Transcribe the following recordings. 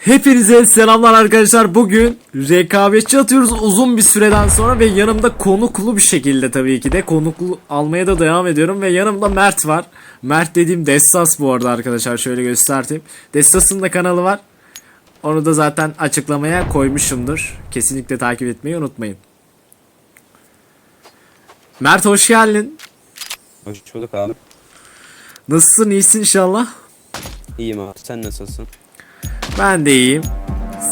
Hepinize selamlar arkadaşlar. Bugün rekabetçi atıyoruz uzun bir süreden sonra ve yanımda konuklu bir şekilde tabii ki de konuklu almaya da devam ediyorum ve yanımda Mert var. Mert dediğim Dessas bu arada arkadaşlar şöyle göstereyim. Dessas'ın da kanalı var. Onu da zaten açıklamaya koymuşumdur. Kesinlikle takip etmeyi unutmayın. Mert hoş geldin. Hoş bulduk abi. Nasılsın? İyisin inşallah. İyiyim abi. Sen nasılsın? Ben de iyiyim.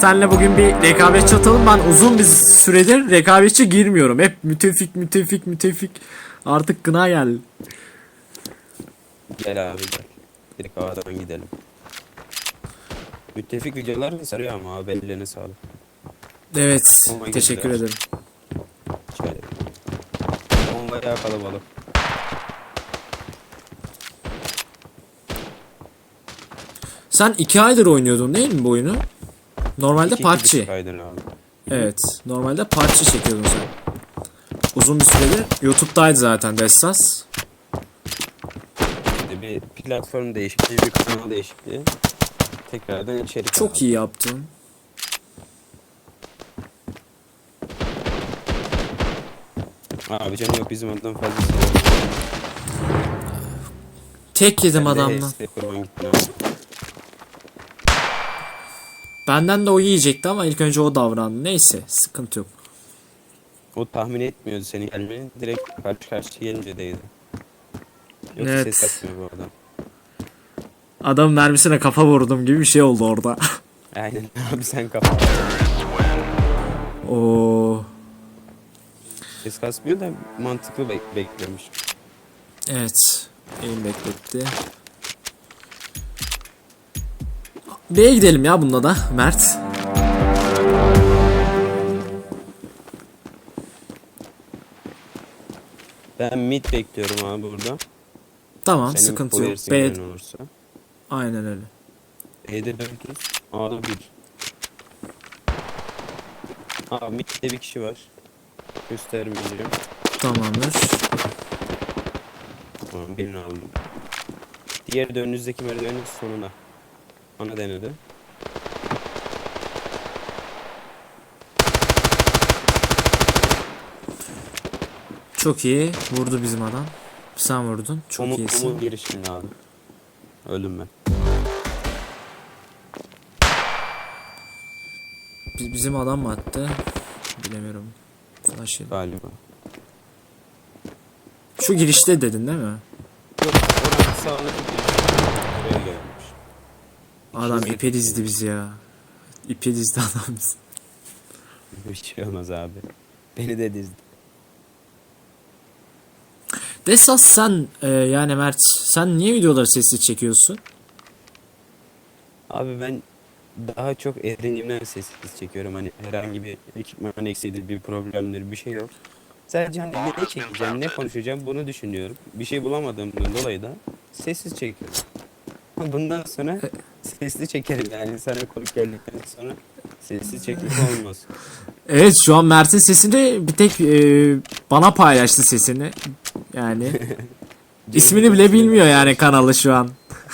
Senle bugün bir rekabetçi atalım. Ben uzun bir süredir rekabetçi girmiyorum. Hep müttefik müttefik müttefik. Artık gına geldi. Gel abi gel. Direkt havadan gidelim. Müttefik videolar da sarıyor ama abi ellerine sağlık. Evet. Teşekkür ederim. Şöyle. Ama bayağı Sen iki aydır oynuyordun değil mi bu oyunu? Normalde İki, iki PUBG. buçuk aydır abi. Evet. Normalde PUBG çekiyordun sen. Uzun bir süredir. YouTube'daydı zaten Dessas. İşte bir platform değişikliği, bir kanal değişikliği. Tekrardan içerik Çok abi. iyi yaptın. Abi canım yok bizim adam fazla Tek yedim adamdan. Benden de o yiyecekti ama ilk önce o davrandı. Neyse sıkıntı yok. O tahmin etmiyordu seni gelmeni. Direkt karşı karşıya gelince değdi. Yoksa Evet. ses atmıyor bu adam. Adam mermisine kafa vurdum gibi bir şey oldu orada. Aynen abi sen kapat. Oo. Ses kasmıyor da mantıklı bek- beklemiş. Evet. Eğim bekletti. B'ye gidelim ya bunda da Mert. Ben mid bekliyorum abi burada. Tamam Senin sıkıntı yok. B aynen öyle. B'de 400, A'da 1. Abi midde bir kişi var. Göstermeyeceğim. Tamamdır. Tamam birini aldım. Diğeri de önünüzdeki merdivenin sonuna. Ana denedi. Çok iyi. Vurdu bizim adam. Sen vurdun. Çok Umut, iyisin. Umut girişimde abi. Öldüm ben. Bi- Bizim adam mı attı? Bilemiyorum. Flash yedi. Galiba. Şu girişte dedin değil mi? Yok orası sağlıklı girişim. Oraya gelmiş. Adam ipe dizdi bizi ya. İpe dizdi adam bizi. Bir şey olmaz abi. Beni de dizdi. Desas sen e, yani Mert sen niye videoları sessiz çekiyorsun? Abi ben daha çok erinimden sessiz çekiyorum. Hani herhangi bir ekipman eksiğidir, bir problemdir, bir şey yok. Sadece hani ne çekeceğim, ne konuşacağım bunu düşünüyorum. Bir şey bulamadığımdan dolayı da sessiz çekiyorum. Bundan sonra sesli çekerim yani sana konuk geldikten sonra sessiz çekmek olmaz. Evet şu an Mert'in sesini bir tek e, bana paylaştı sesini. Yani ismini bile bilmiyor yani kanalı şu an.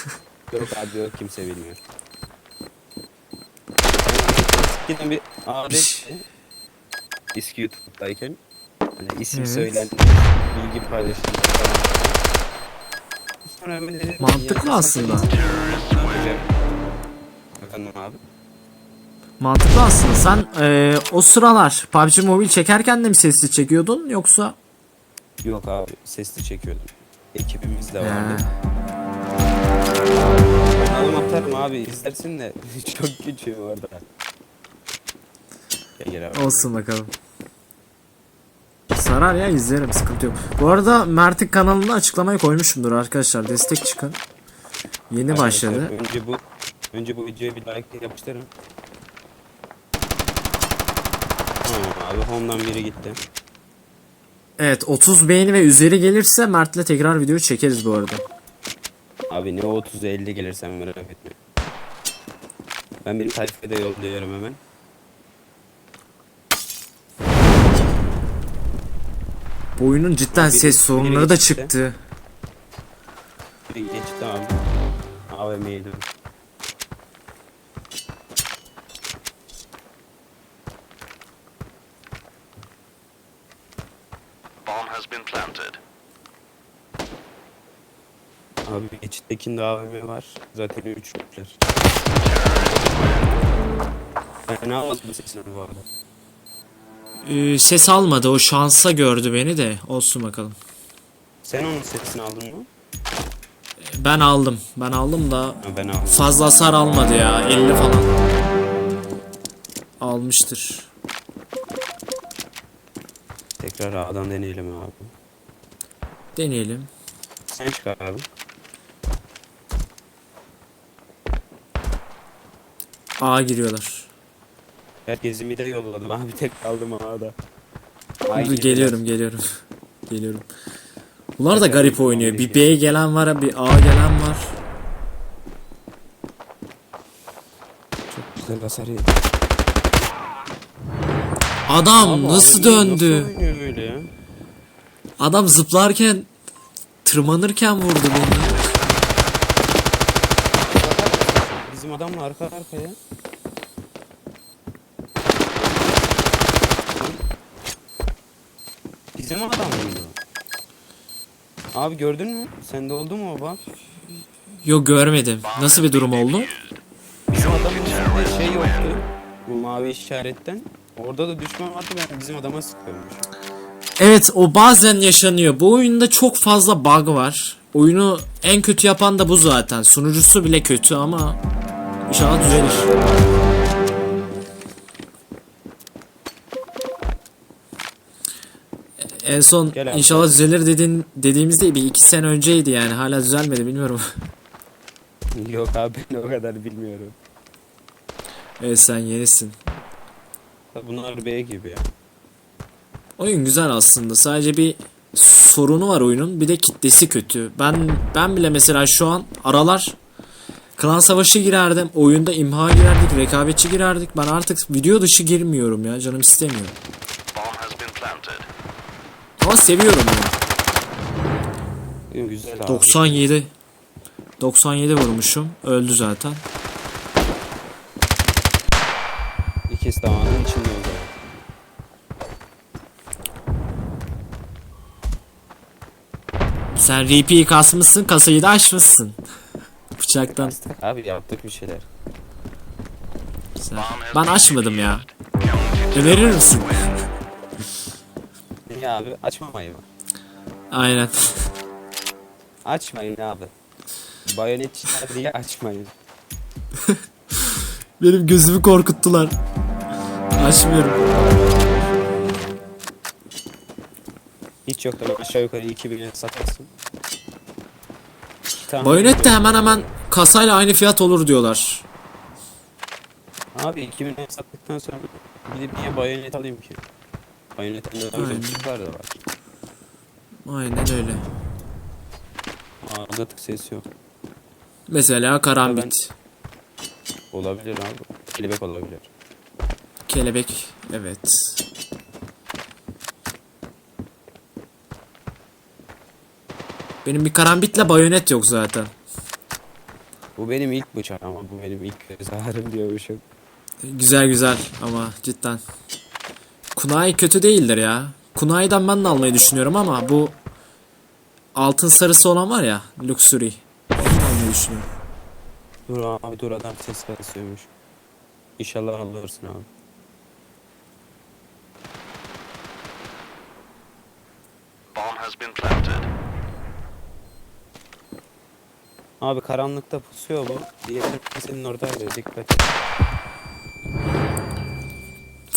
Yok abi yok kimse bilmiyor. Eskiden bir adet eski YouTube'dayken hani isim Evet. söylen bilgi paylaşımı falan. Mantıklı aslında. Efendim abi. Mantıklı aslında. Sen e, o sıralar PUBG Mobile çekerken de mi sessiz çekiyordun yoksa? Yok abi sesli çekiyordum. Ekibimiz de vardı. Alım atarım abi izlersin de çok. Gel gel abi. Olsun bakalım. Sarar ya izlerim sıkıntı yok. Bu arada Mert'in kanalında açıklamayı koymuşumdur arkadaşlar. Destek çıkın. Yeni başladı. Önce bu önce bu videoya bir like yapıştırın. Abi home'dan biri gitti. Evet 30 beğeni ve üzeri gelirse Mert'le tekrar video çekeriz bu arada. Abi ne 30 50 gelirsen merak etme. Ben bir tayfaya da yolluyorum hemen. Bu oyunun cidden biri, ses sorunları da çıktı. Biri gidince tamam. AVM'ye gidiyorum. Abi geçittekinde AVM var. Zaten 3 yükler. Ben almadım sesini bu arada. Ee, ses almadı o şansa gördü beni de olsun bakalım. Sen onun sesini aldın mı? Ben aldım ben aldım da ben aldım. fazla hasar almadı ya 50 falan. Almıştır. Tekrar A'dan deneyelim abi. Deneyelim. Sen çık abi. A giriyorlar. Herkesi mide yolladım abi tek kaldım A'da. Dur, geliyorum geliyorum. geliyorum. Bunlar da garip oynuyor. Bir B gelen var, bir A gelen var. Güzel hasar yedi. Adam Abi, nasıl abi döndü? Nasıl oynuyor böyle ya? Adam zıplarken tırmanırken vurdu beni. Bizim adamla arka arkaya. Bizim adam mıydı? Abi gördün mü? Sende oldu mu o bak? Yok görmedim. Nasıl bir durum oldu? Bizim adamın üstünde şey yoktu. Bu mavi işaretten. Orada da düşman vardı ben bizim adama sıkıyormuş. Evet o bazen yaşanıyor. Bu oyunda çok fazla bug var. Oyunu en kötü yapan da bu zaten. Sunucusu bile kötü ama inşallah düzelir. En son Gel abi. inşallah düzelir dedin dediğimizde bir iki sene önceydi yani hala düzelmedi bilmiyorum. Yok abi ben o kadar bilmiyorum. evet sen yenisin. Bunlar B gibi ya. Oyun güzel aslında. Sadece bir sorunu var oyunun. Bir de kitlesi kötü. Ben ben bile mesela şu an aralar klan savaşı girerdim. Oyunda imha girerdik, rekabetçi girerdik. Ben artık video dışı girmiyorum ya. Canım istemiyor. Bomb has been planted. Ama seviyorum bunu. Güzel abi. 97 97 vurmuşum. Öldü zaten. İkisi de A'nın içinde oldu. Sen RP'yi kasmışsın, kasayı da açmışsın. Bıçaktan. Abi yaptık bir şeyler. Sen- Ben açmadım ya. Önerir misin? Ne abi açmamayı mı? Aynen. Açmayın abi. Bayonetçiler diye açmayın. Benim gözümü korkuttular. Açmıyorum. Hiç yok da aşağı yukarı 2000'e satarsın. Tane- Bayonet de hemen hemen kasayla aynı fiyat olur diyorlar. Abi 2000'e sattıktan sonra gidip niye bayonet alayım ki? Bayonetten de Aynen. öyle çıkar da var. Aynen öyle. Ağzına tık ses yok. Mesela karambit. Olabilir abi. Kelebek olabilir. Kelebek. Evet. Benim bir karambitle bayonet yok zaten. Bu benim ilk bıçağım ama bu benim ilk göz ağrım diyormuşum. Güzel güzel ama cidden. Kunai kötü değildir ya. Kunai'den ben de almayı düşünüyorum ama bu altın sarısı olan var ya Luxury. Onu almayı düşünüyorum. Dur abi dur adam ses kasıyormuş. İnşallah alırsın abi. Bomb has been planted. Abi karanlıkta pusuyor bu. Diğer senin oradaydı dikkat et.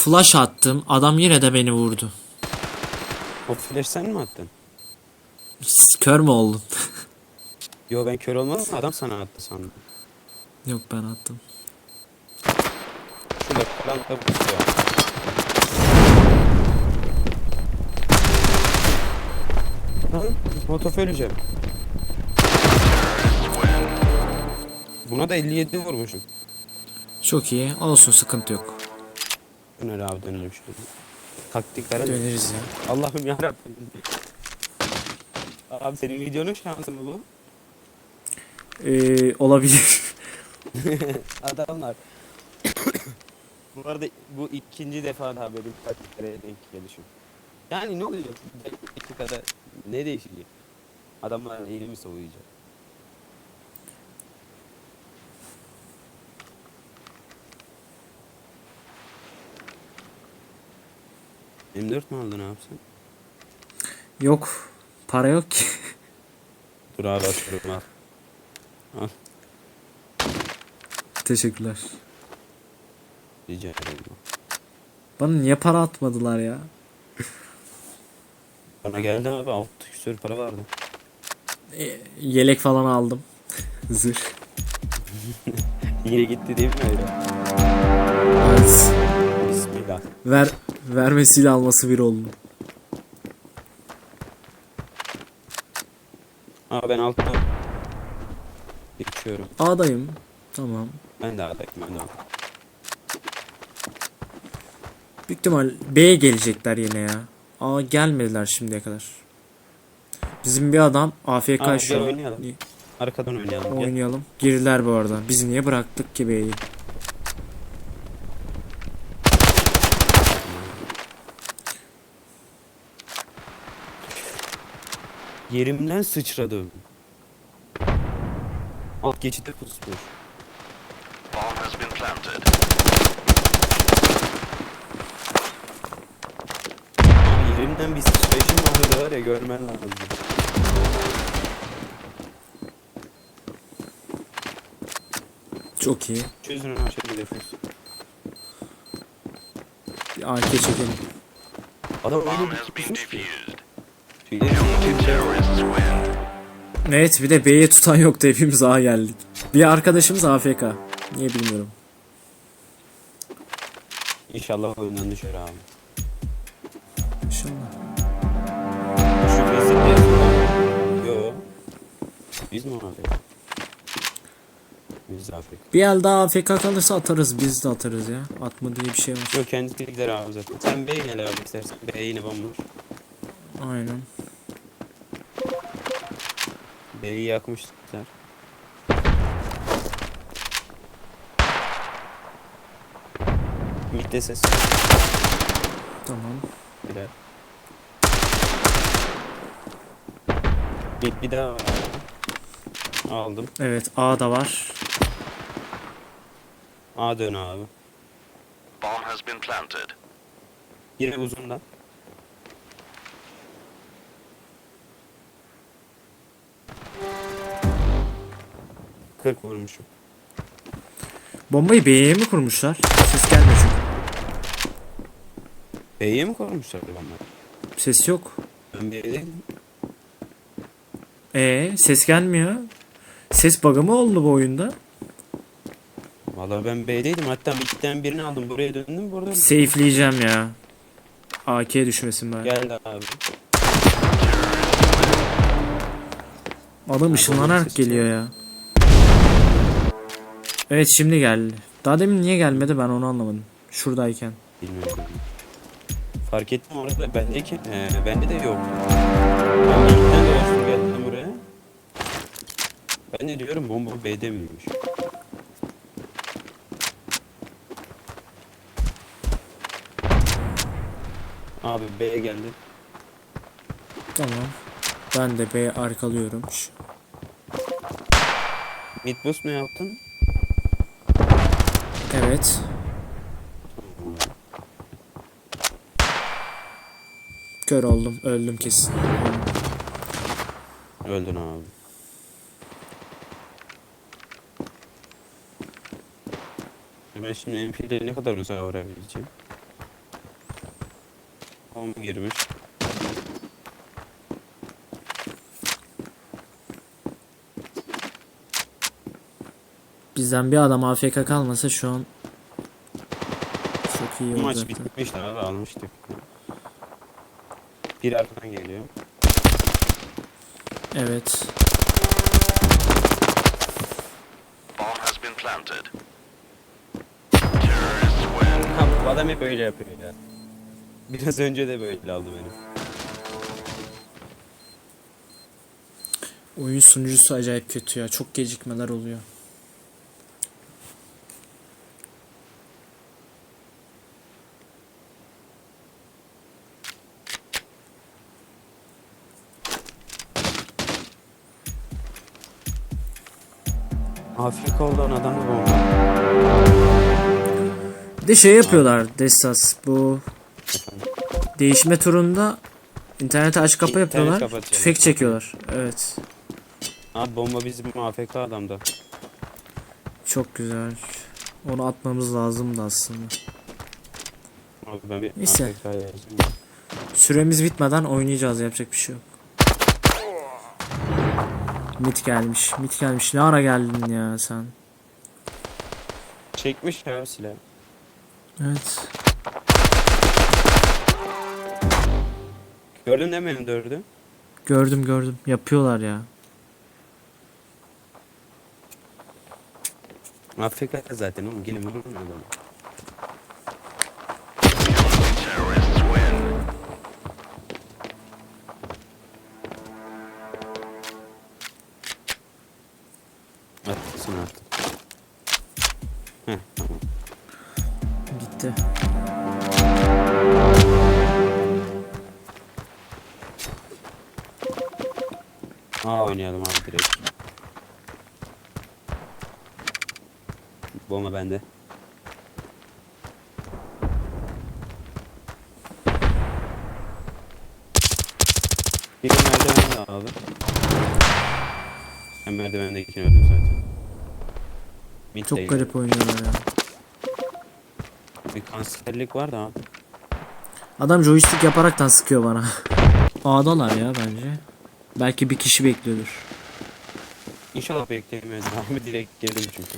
Flash attım. Adam yine de beni vurdu. O flash sen mi attın? Kör mü oldun? Yo ben kör olmadım adam sana attı sandım. Yok ben attım. Şurada karanlıkta pusuyor. Lan öleceğim. Buna da 57 vurmuşum. Çok iyi. Olsun sıkıntı yok. Döner abi dönelim şöyle. Taktikler Döneriz ya. Allah'ım yarabbim. Abi senin videonun şansı mı bu? Ee, olabilir. Adamlar. bu arada bu ikinci defa daha benim taktiklere denk gelişim. Yani ne oluyor? Dakikada ne değişecek? Adamlar elimi soğuyacak. M4 mi aldın abi sen? Yok. Para yok ki. Dur abi atıyorum al. Al. Teşekkürler. Rica ederim. Bana niye para atmadılar ya? Bana geldi abi 6 küsür para vardı. E, yelek falan aldım. Zırh. Yine gitti değil mi öyle? Evet. Ver, vermesiyle alması bir oldu. Aa ben altta geçiyorum. A'dayım. Tamam. Ben de adayım ben de adayım. Büyük ihtimal B'ye gelecekler yine ya. A gelmediler şimdiye kadar. Bizim bir adam AFK Aa, şu gel an. oynayalım. Arkadan oynayalım. Gel. Oynayalım. Girdiler bu arada. Biz niye bıraktık ki B'yi? Yerimden sıçradım. Alt geçide pusmuş. Bomb has been planted. Yerimden bir sıçrayışım vardı var ya görmen lazım. Çok iyi. Çözün onu şöyle defol. Bir AK çekelim. Adam Bomb öyle bir has been pusmuş ki. defused. Win. Evet bir de B'ye tutan yoktu. Hepimiz A geldik. Bir arkadaşımız AFK. Niye bilmiyorum. İnşallah oyundan düşer abi. İnşallah. Şüphesiz bir Yo. Biz mi abi? Biz de Afrika. Bir el daha AFK kalırsa atarız. Biz de atarız ya. Atma diye bir şey var. Yok kendisi gider abi zaten. Sen B'ye gel abi istersen. B yine bomboş. Aynen. B'yi yakmışlar. Mid'de ses. Tamam. Bir daha var abi. Aldım. Evet A da var. A dön abi. Bomb has been planted. Yine uzundan. Kırk vurmuşum. Bombayı B'ye mi kurmuşlar? Ses gelmiyor çünkü. B'ye mi koymuşlar onlar? Ses yok. Ben B'ye değilim. E ses gelmiyor. Ses bug'ı mı oldu bu oyunda? Valla ben B'deydim. Hatta midden birini aldım. Buraya döndüm. Burada Safe'leyeceğim ya. AK düşmesin bari. geldi abi. Adam ışınlanarak geliyor ya. Evet şimdi geldi. Daha demin niye gelmedi ben onu anlamadım. Şuradayken. Bilmiyorum. Fark ettim orada bendeyken. Ee, bende de yok. Ben midden dolaştım geldim buraya. Ben de diyorum bomba B'de miymiş? Abi B'ye geldi. Tamam. Ben de B arkalıyorum. Ş- Mid boost mu yaptın? Evet. Kör oldum. Öldüm kesin. Öldün abi. Ben şimdi MP'leri ne kadar uzağa vurabileceğim? 10 girmiş. Bizden bir adam AFK kalmasa şu an çok iyi Bu maç olacaktı. bitmişti abi almıştık. Bir arkadan geliyor. Evet. Bomb has been planted. Terrorists win. Ha, bu adam hep öyle yapıyor ya. Biraz önce de böyle aldı beni. Oyun sunucusu acayip kötü ya. Çok gecikmeler oluyor. Afrika olan adamı bomba. Bir de şey yapıyorlar Destas bu değişme turunda internete aç kapa İnternet yapıyorlar. kapatıyorlar. Tüfek çekiyorlar. Evet. Abi bomba bizim AFK adamda. Çok güzel. Onu atmamız lazımdı aslında. Abi ben bir Neyse. AFK yazayım. Süremiz bitmeden oynayacağız yapacak bir şey yok. Mit gelmiş. Mit gelmiş. Ne ara geldin ya sen? Çekmiş abi silah. Evet. Gördün değil mi benim dördü? Gördüm gördüm. Yapıyorlar ya. AFK zaten oğlum gelin vurun adamı. Oynayalım abi direkt. Bomba bende. Bir merdiven abi. Ben merdivendekini öldüm zaten. Mid Çok değil. garip oynuyorlar ya. Bir kanserlik var da abi. Adam joystick yaparaktan sıkıyor bana. A'dalar ya bence. Belki bir kişi bekliyordur. İnşallah beklemiyordur abi direkt geldim çünkü.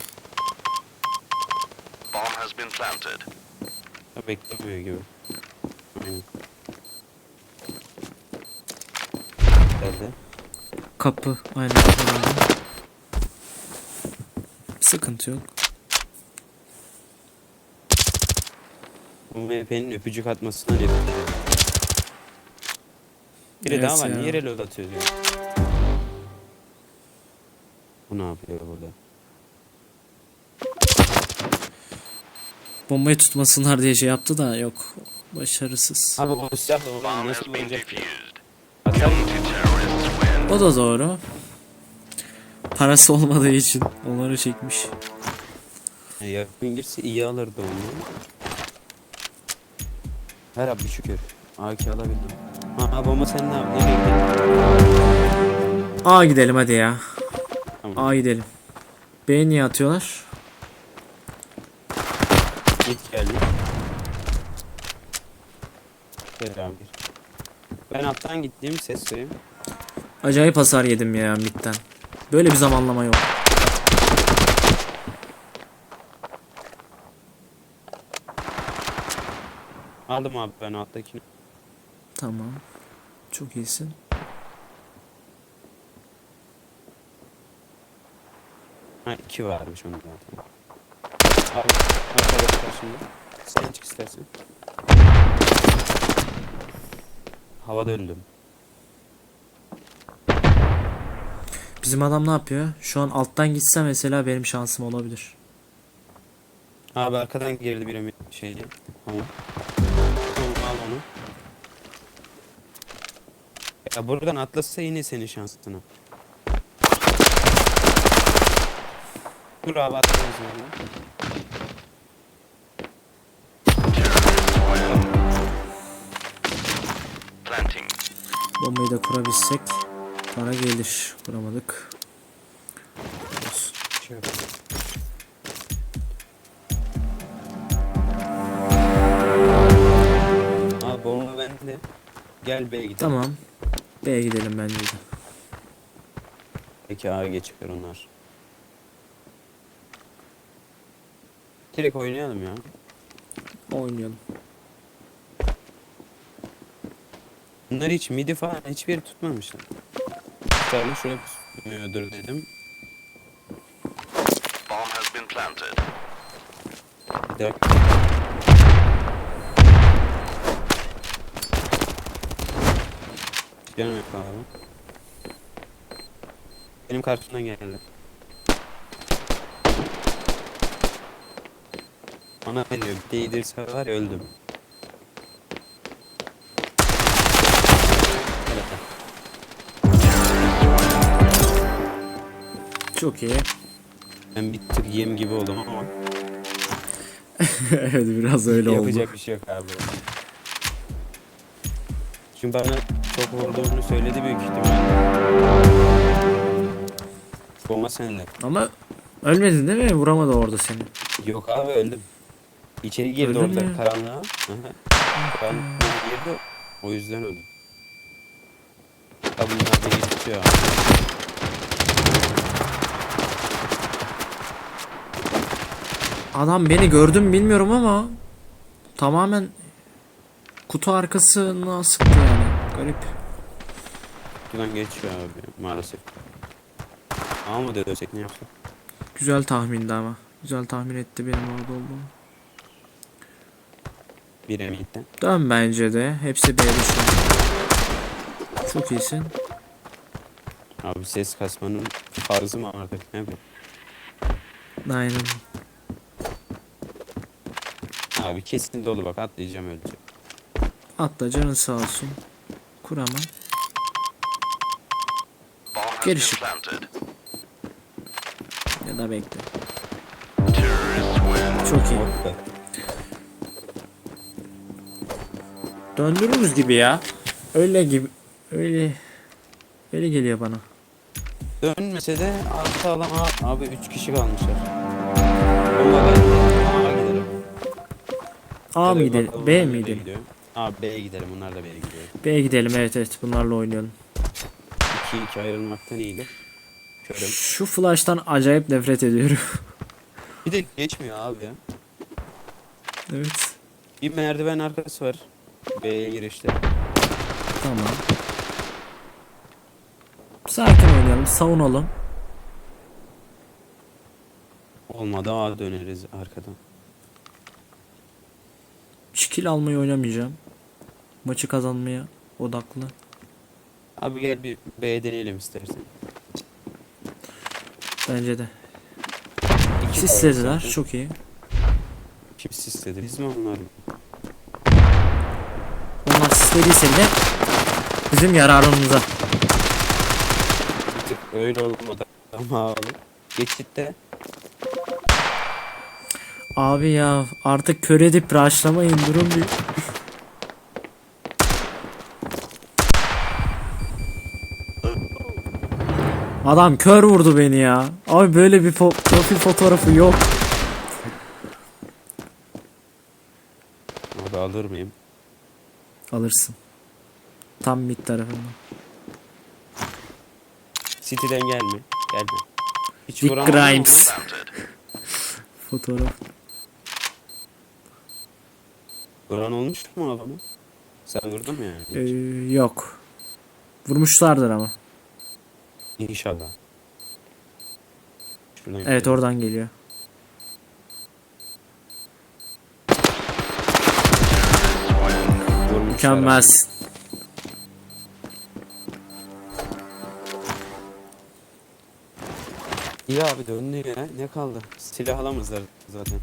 Bomb has been planted. Ya beklemiyor gibi. Aynen. Geldi. Kapı. Aynen. Sıkıntı yok. Bu MHP'nin öpücük atmasına ediyorum. Biri Evet daha var. ya. Niye reload atıyor diyor. Bu ne yapıyor burada? Bombayı tutmasınlar diye şey yaptı da yok. Başarısız. Abi o silahla Bomb nasıl. Atar mı? Win. O da doğru. Parası olmadığı için onları çekmiş. Ya yakın girse iyi alırdı onu. Her abi şükür. AK alabildim. Ha bomba senin abi. Nereye gidiyorsun? A gidelim hadi ya. Tamam. A gidelim. B niye atıyorlar? Git geldi. Gir. Ben alttan gittiğim ses vereyim. Acayip hasar yedim ya midden. Böyle bir zamanlama yok. Aldım abi ben alttakini. Tamam. Çok iyisin. Ha iki varmış onun zaten. Abi arkadaşlar şimdi. Sen çık istersen. Havada öldüm. Bizim adam ne yapıyor? Şu an alttan gitse mesela benim şansım olabilir. Abi arkadan girdi bir. Tamam. Tamam Ya buradan atlasa yine senin şansına. Dur abi win. Planting. Bombayı da kurabilsek para gelir. Kuramadık. Olsun. Şey. Abi bomba bende. Gel B'ye gidelim. Tamam. B'ye gidelim bence de. Peki A'ya geçiyor onlar. Direkt oynayalım ya. Oynayalım. Bunlar hiç midi falan hiçbir yeri tutmamışlar. Tutarlı şuraya pusuyordur dedim. Bomb has been planted. Bir dakika. Yok abi. Benim karşımdan geldi. Bana ne diyor? Bir değdirse var ya öldüm. Çok iyi. Ben bir tık yem gibi oldum ama evet biraz öyle oldu. yapacak bir şey yok abi. Çünkü bana çok vurduğunu söyledi büyük ihtimalle. Bomba sende. Ama ölmedin değil mi? Vuramadı orada seni. Yok abi öldüm. İçeri girdi Öldün orada mü? karanlığa. Karanlığa girdi. O yüzden öldüm. Abi bunlar tutuyor abi. Adam beni gördü mü bilmiyorum ama tamamen kutu arkasına sıktı. Garip. Buradan geçiyor abi maalesef. Ama mı dönsek ne yapsak? Güzel tahmindi ama. Güzel tahmin etti benim orada olduğumu. Bir emitten. Dön bence de. Hepsi B'de şu an. Çok iyisin. Abi ses kasmanın farzı mı artık ne bu? Aynen. Abi kesin dolu bak atlayacağım öleceğim. Atla canın sağ olsun. Kur ama. Bomb has Geliş. been planted. Ya da bekle. Çok iyi. Döndürürüz gibi ya. Öyle gibi. Öyle. Öyle geliyor bana. Dönmese de altı alan abi 3 kişi kalmışlar. Aa gidelim. A mı gidelim? B mi gidelim? Aa B'ye gidelim onlar da B'ye gidiyor. B'ye gidelim evet evet bunlarla oynayalım. 2-2 ayrılmaktan iyiydi. Körüm. Şu flash'tan acayip nefret ediyorum. Bir de geçmiyor abi ya. evet. Bir merdiven arkası var. B'ye girişte. Tamam. Sakin oynayalım, savunalım. Olmadı A döneriz arkadan. Şikil almayı oynamayacağım. Maçı kazanmaya odaklı. Abi gel bir B deneyelim istersen. Bence de. İki Sislediler. zaten. Çok iyi. Kim sisledi? Biz mi onlar mı? Onlar sislediyse bile bizim yararımıza. Bir tık öyle olmadı ama abi. Geçitte Abi ya artık kör edip rushlamayın durun bir. Adam kör vurdu beni ya. Abi böyle bir fo- profil fotoğrafı yok. abi alır mıyım? Alırsın. Tam mid tarafından. City'den gelme. Gelme. Hiç Dick Grimes. Fotoğraf. Vuran olmuş mu adamı? Sen vurdun mu yani? Ee, yok. Vurmuşlardır ama. İnşallah. Şuradan Evet oradan geliyor. Vurmuşlar Mükemmelsin. abi. İyi abi döndü ya. Ne kaldı? Silah alamazlar zaten.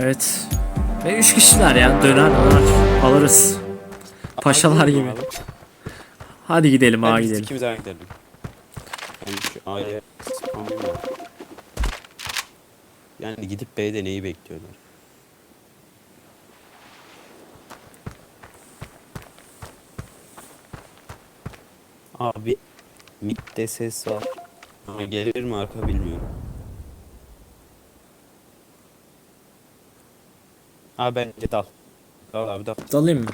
Evet. Ve 3 kişiler ya döner döner. Alırız. Paşalar Abi, gibi. Hadi gidelim Ben A biz gidelim. ikimiz gidelim. Spamlayayım ya. Yani gidip B'de neyi bekliyorlar? Abi midde ses var. Ama gelir mi arka bilmiyorum. Abi bence dal. Dal abi dal. Dalayım mı?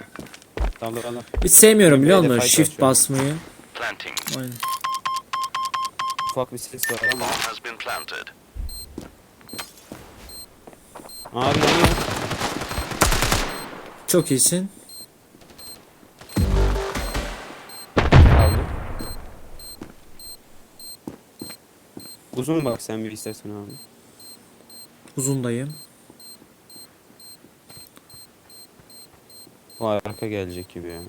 Dal dal dal. Hiç sevmiyorum biliyor musun? Shift basmayı. Planting. Aynen. Ufak bir ses var ama. Bomb has been planted. Abi yanıyor. Çok iyisin. Kaldı. Uzun bak sen bir istersen abi. Uzundayım. O arka gelecek gibi ya.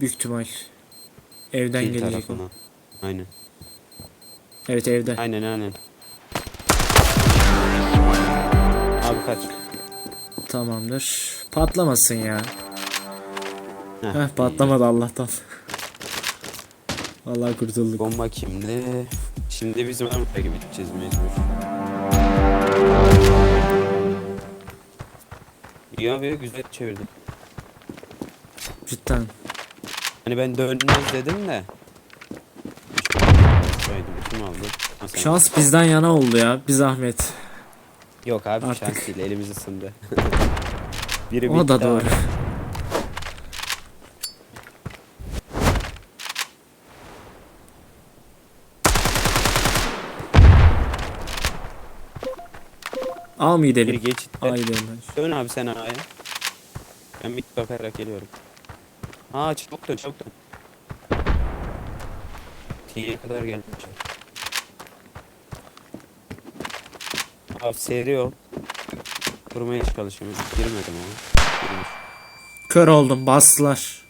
Büyük ihtimal. Evden Fil gelecek o. tarafından. Aynen. Evet evde. Aynen aynen. Abi kaç. Tamamdır. Patlamasın ya. Heh, Heh patlamadı Allah'tan. Vallahi kurtulduk. Bomba kimde? Şimdi bizim adamı takip edeceğiz mecbur. İyi abi güzel çevirdim. Cidden. Hani ben dönmez dedim de. Kim aldı? Ha, sen. Şans bizden yana oldu ya. Bir zahmet. Yok abi Artık. şans değil elimiz ısındı. Biri O da doğru. A mı gidelim? geçitte. A gidelim bence. Dön abi sen A'ya. Ben bir bakarak geliyorum. Aa çabuk dön çabuk dön. T'ye kadar gelmişler. Abi seri ol. Kurmaya çalışıyorum. Girmedim ama. Girmiş. Kör oldum. Bastılar.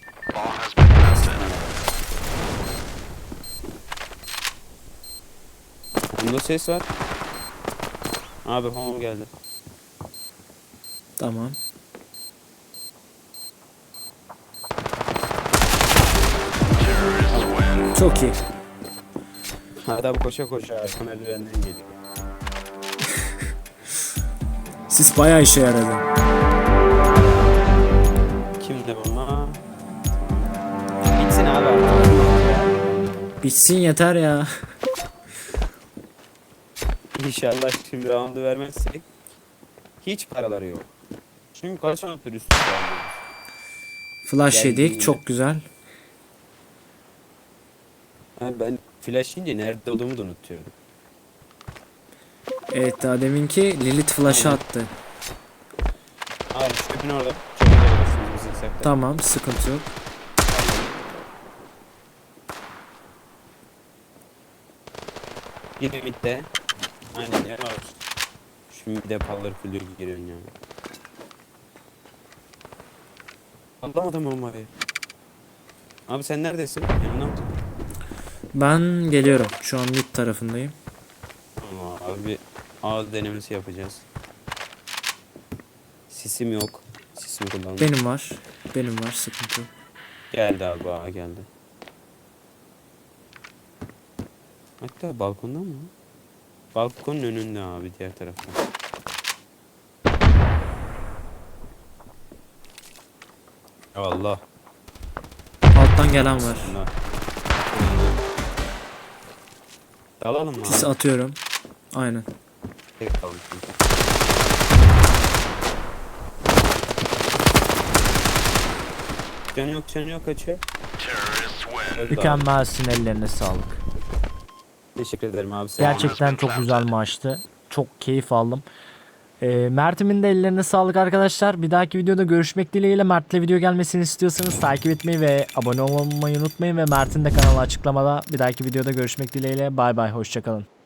Bunda ses var. Abi home geldi. Tamam. Çok iyi. Adam koşa koşa arka merdivenden geliyor. Sis bayağı işe yaradı. Kimde bomba? Bitsin abi. Bitsin yeter ya. İnşallah şimdi roundu vermezsek hiç paraları yok. Çünkü kaç üste alıyoruz. Flash Geldi yedik. yine. Çok güzel. Ha, ben flash yiyince nerede olduğumu da unutuyorum. Evet daha deminki Lilith flash'ı attı. Abi çöpün orada. Tamam sıkıntı yok. Yine midde. Aynen ya. Şu midde palları fullüyor giriyorsun ya. Anlamadım bombayı. Abi sen neredesin? Yanımda? Ben geliyorum. Şu an mid tarafındayım. Ama abi ağız denemesi yapacağız. Sisim yok. Sisimi kullandım. Benim var. Benim var. Sıkıntı. Geldi abi ağa geldi. Hatta balkonda mı? Balkonun önünde abi diğer tarafta. Allah. Alttan gelen var. Allah. Dalalım mı Sis abi? atıyorum. Aynen. Tek kaldık çünkü. Can yok can yok kaçıyor. Öldü abi. Mükemmelsin ellerine sağlık. Teşekkür ederim abi. Sen Gerçekten çok güzel maçtı. Çok keyif aldım. Ee, Mert'imin de ellerine sağlık arkadaşlar. Bir dahaki videoda görüşmek dileğiyle. Mert'le video gelmesini istiyorsanız takip etmeyi ve abone olmayı unutmayın. Ve Mert'in de kanalı açıklamada. Bir dahaki videoda görüşmek dileğiyle. Bay bay. Hoşçakalın.